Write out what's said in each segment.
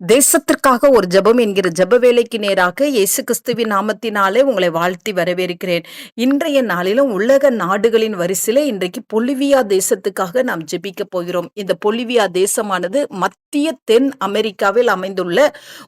தேசத்திற்காக ஒரு ஜெபம் என்கிற ஜெப வேலைக்கு நேராக இயேசு கிறிஸ்துவின் நாமத்தினாலே உங்களை வாழ்த்தி வரவேற்கிறேன். இன்றைய நாளிலும் உலக நாடுகளின் வரிசையில இன்றைக்கு பொலிவியா தேசத்துக்காக நாம் ஜெபிக்க போகிறோம். இந்த பொலிவியா தேசமானது மத்திய தென் அமெரிக்காவில் அமைந்துள்ள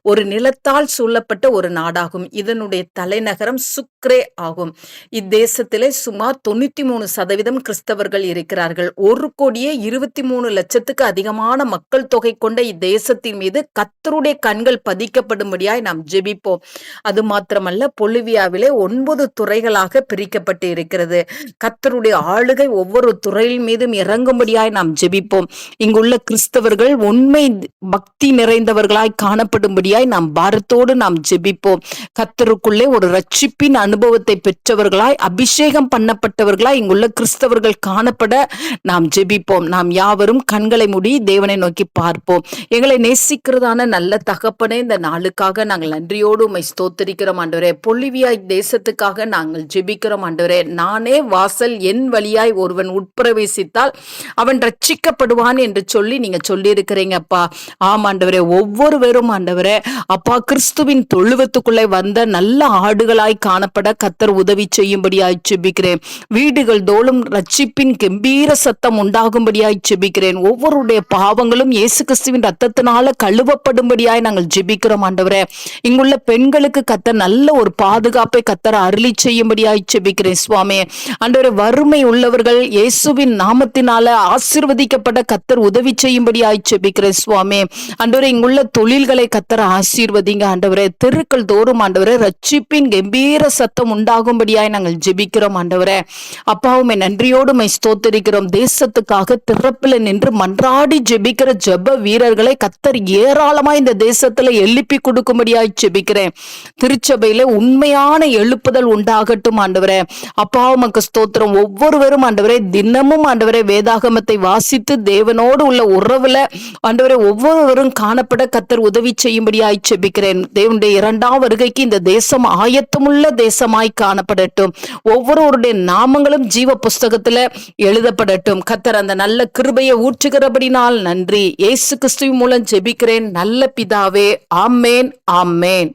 ஒரு நிலத்தால் சூழப்பட்ட ஒரு நாடாகும். இதனுடைய தலைநகரம் சுக்ரே ஆகும். இத்தேசத்திலே சுமார் தொண்ணூத்தி மூணு சதவீதம் கிறிஸ்தவர்கள் இருக்கிறார்கள். ஒரு கோடியே இருபத்தி மூணு லட்சத்துக்கு அதிகமான மக்கள் தொகை கொண்ட இத்தேசத்தின் மீது கத் கத்தருடைய கண்கள் பதிக்கப்படும்படியாய் நாம் ஜெபிப்போம். அது மாத்திரமல்ல பொலிவியாவிலே ஒன்பது துறைகளாக பிரிக்கப்பட்டு இருக்கிறது. கத்தருடைய ஆளுகை ஒவ்வொரு துறையின் மீதும் இறங்கும்படியாய் நாம் ஜெபிப்போம். இங்குள்ள கிறிஸ்தவர்கள் உண்மை பக்தி நிறைந்தவர்களாய் காணப்படும்படியாய் நாம் பாரத்தோடு நாம் ஜெபிப்போம். கத்தருக்குள்ளே ஒரு ரட்சிப்பின் அனுபவத்தை பெற்றவர்களாய் அபிஷேகம் பண்ணப்பட்டவர்களாய் இங்குள்ள கிறிஸ்தவர்கள் காணப்பட நாம் ஜெபிப்போம். நாம் யாவரும் கண்களை மூடி தேவனை நோக்கி பார்ப்போம். எங்களை நேசிக்கிறதான நல்ல தகப்பனே இந்த நாளுக்காக நாங்கள் நன்றியோடு உமை ஸ்தோத்தரிக்கிறோம் ஆண்டவரே. பொலிவியாய் தேசத்துக்காக நாங்கள் ஜெபிக்கிறோம் ஆண்டவரே. நானே வாசல் என் வழியாய் ஒருவன் உட்பிரவேசித்தால் அவன் ரட்சிக்கப்படுவான் என்று சொல்லி நீங்க சொல்லியிருக்கிறீங்க அப்பா. ஆமாண்டவரே ஒவ்வொருவரும் ஆண்டவரே அப்பா கிறிஸ்துவின் தொழுவத்துக்குள்ளே வந்த நல்ல ஆடுகளாய் காணப்பட கத்தர் உதவி செய்யும்படியாய் ஜெபிக்கிறேன். வீடுகள் தோளும் ரட்சிப்பின் கம்பீர சத்தம் உண்டாகும்படியாய் ஜெபிக்கிறேன். ஒவ்வொருடைய பாவங்களும் இயேசு கிறிஸ்துவின் ரத்தத்தினால கழுவப்படும்படியாய் நாங்கள் ஜெபிக்கிறோம் ஆண்டவரே. இங்குள்ள பெண்களுக்கு கத்த நல்ல ஒரு பாதுகாப்பை கத்தர அருளி செய்யும்படியாய் ஜெபிக்கிறேன் சுவாமி. ஆண்டவரே வறுமை உள்ளவர்கள் இயேசுவின் நாமத்தினால ஆசிர்வதிக்கப்பட்ட கத்தர் உதவி செய்யும்படியாய் ஜெபிக்கிறேன் சுவாமி. ஆண்டவரே இங்குள்ள தொழில்களை கத்தர ஆசீர்வதிங்க ஆண்டவரே. தெருக்கள் தோறும் ஆண்டவரே ரட்சிப்பின் கம்பீர சத்தம் உண்டாகும்படியாய் நாங்கள் ஜெபிக்கிறோம் ஆண்டவரே. அப்பாவுமே நன்றியோடு மை ஸ்தோத்தரிக்கிறோம். தேசத்துக்காக திறப்பில் நின்று மன்றாடி ஜெபிக்கிற ஜெப வீரர்களை கத்தர் மூலமா இந்த தேசத்துல எழுப்பி கொடுக்கும்படியாய் செபிக்கிறேன் திருச்சபையில உண்மையான எழுப்புதல் உண்டாகட்டும் ஆண்டவரே. அப்பா உமக்கு ஸ்தோத்திரம். ஒவ்வொருவரும் ஆண்டவரே தினமும் ஆண்டவரே வேதாகமத்தை வாசித்து தேவனோடு உள்ள உறவுல ஆண்டவரே ஒவ்வொருவரும் காணப்பட கத்தர் உதவி செய்யும்படியாய் செபிக்கிறேன் தேவனுடைய இரண்டாம் வருகைக்கு இந்த தேசம் ஆயத்தமுள்ள தேசமாய் காணப்படட்டும். ஒவ்வொருவருடைய நாமங்களும் ஜீவ புஸ்தகத்துல எழுதப்படட்டும். கத்தர் அந்த நல்ல கிருபையை ஊற்றுகிறபடினால் நன்றி. இயேசு கிறிஸ்துவின் மூலம் ஜெபிக்கிறேன். நல்ல பிதாவே ஆம்மேன் ஆம்மேன்